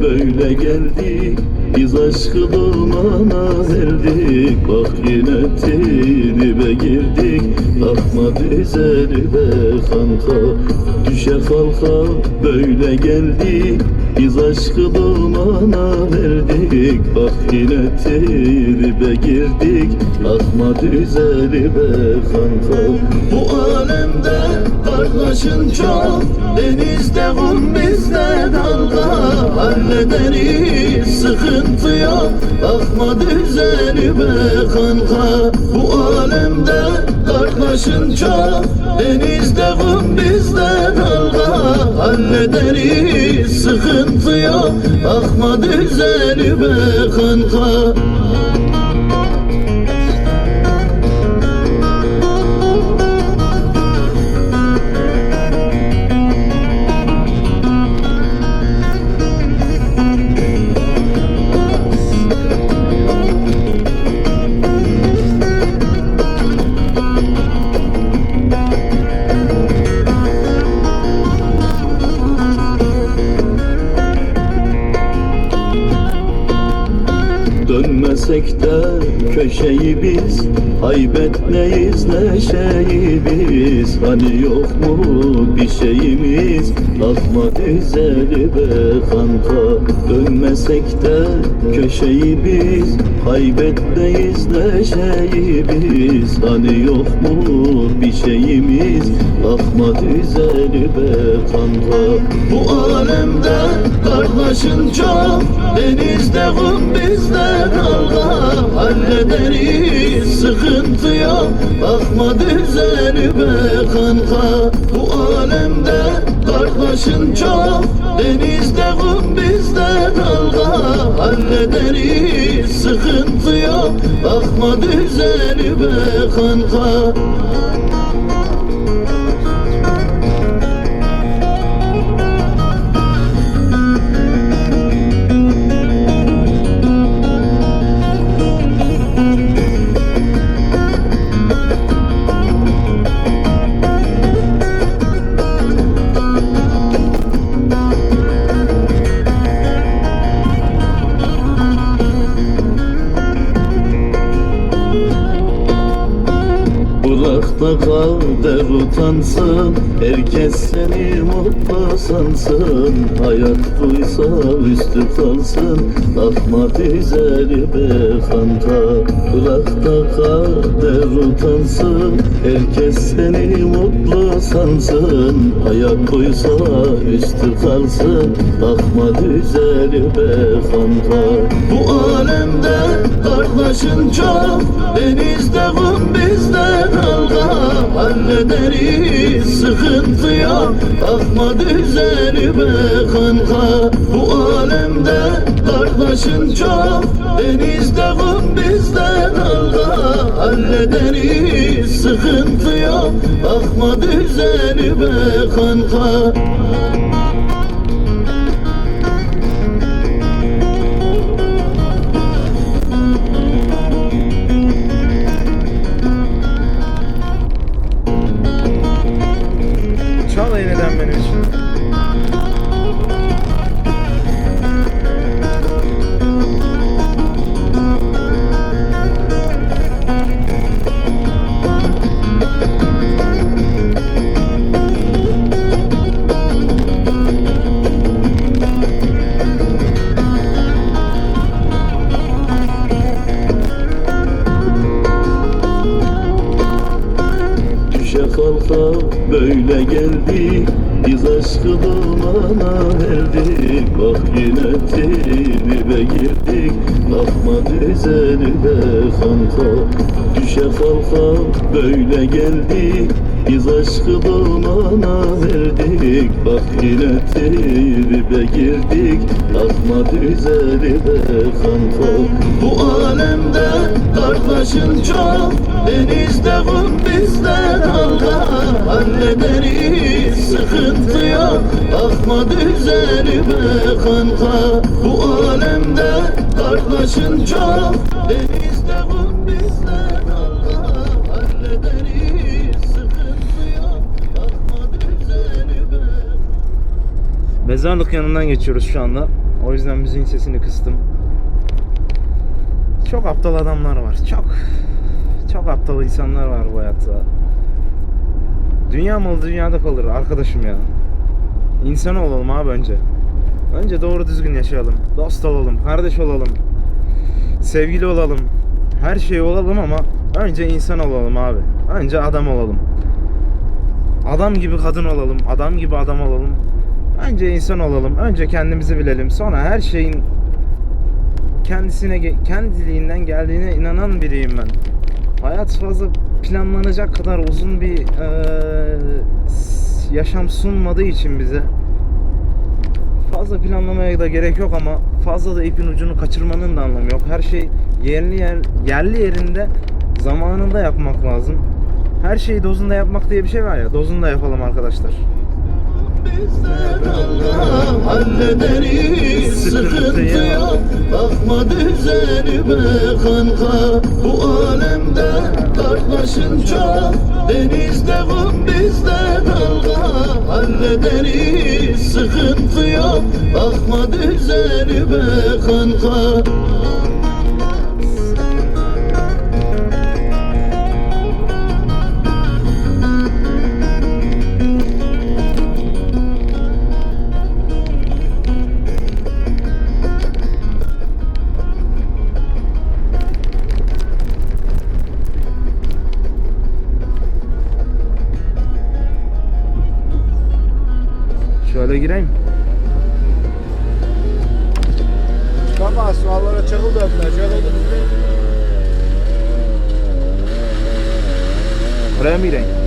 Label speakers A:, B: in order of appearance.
A: Böyle geldik Biz aşkı dolmana verdik. Bak yine tribe girdik. Bakma düzelibe kanka Düşe kalka. Böyle geldik Biz aşkı dolmana verdik Bak yine tribe girdik. Bakma düzelibe kanka. Bu alemde kardeşin çok. Denizde kum bizde dalga. Hallederiz sıkıntı yok. Bakma düzelime kanka. Bu alemde kardeşin çok. Denizde kum bizde Hallederiz sıkıntı yok Bakma düzelime kanka köşeyi biz Kaybetmeyiz neşeyi biz. Hani yok mu bir şeyimiz? Bakma düzeli be kanka. Dönmesek de köşeyi biz Kaybetmeyiz neşeyi biz. Hani yok mu bir şeyimiz? Bakma düzeli be kanka. Bu alemde kardeşin çok Denizde kum bizde dalga Hallederiz sıkıntı yok Bakma düzelime kanka. Bu alemde kardeşin çok Denizde kum bizde dalga. Hallederiz sıkıntı yok Bakma düzelime kanka Da kader utansın Herkes seni mutlu sansın. Hayat buysa üstü kalsın Bakma düzeli be kanka Bırak da kader utansın Herkes seni mutlu sansın Hayat buysa üstü kalsın. Bakma düzeli be kanka Bu alemde kardeşin çok Denizde kum bizde dalga Hallederiz sıkıntı yok Bakma düzelime kanka Bu alemde kardeşin çok Denizde kum bizde dalga Hallederiz sıkıntı yok Bakma düzelime kanka
B: Çal yeniden benim için.
A: Dolmana verdik Bak yine tribe girdik. Bakma düzelime kanka Düşe kalka böyle geldik. Biz aşkı dolmana verdik Bak yine tribe girdik. Bakma düzelime kanka Bu alemde kardeşin çok. Denizde kum bizde dalga. Hallederiz sıkıntı yok. Bakma düzelime kanka Bu alemde kardeşin çok. Denizde kum
B: Mezarlık yanından geçiyoruz şu anda. O yüzden müziğin sesini kıstım. Çok aptal adamlar var. Çok. Çok aptal insanlar var bu hayatta. Dünya malı dünyada kalır arkadaşım ya. İnsan olalım abi önce. Önce doğru düzgün yaşayalım. Dost olalım, kardeş olalım. Sevgili olalım. Her şey olalım ama önce insan olalım abi. Önce adam olalım. Adam gibi kadın olalım, adam gibi adam olalım. Önce insan olalım, önce kendimizi bilelim. Sonra her şeyin kendisine kendiliğinden geldiğine inanan biriyim ben. Hayat fazla planlanacak kadar uzun bir s- yaşam sunmadığı için bize fazla planlamaya da gerek yok ama fazla da ipin ucunu kaçırmanın da anlamı yok. Her şey yerli yer, yerli yerinde zamanında yapmak lazım. Her şeyi dozunda yapmak diye bir şey var ya. Dozunda yapalım arkadaşlar.
A: Hallederiz. Sıkıntı yok. Bakma üzerime kanka. Bu alemde kardeşin çok. Denizde kum bizde dalga. Hallederiz. Sıkıntı yok. Bakma üzerime kanka
B: Şöyle gireyim.
C: Çıkamaz, suallara çakıl dökme. Şöyle gidin.
B: Oraya mı gireyim?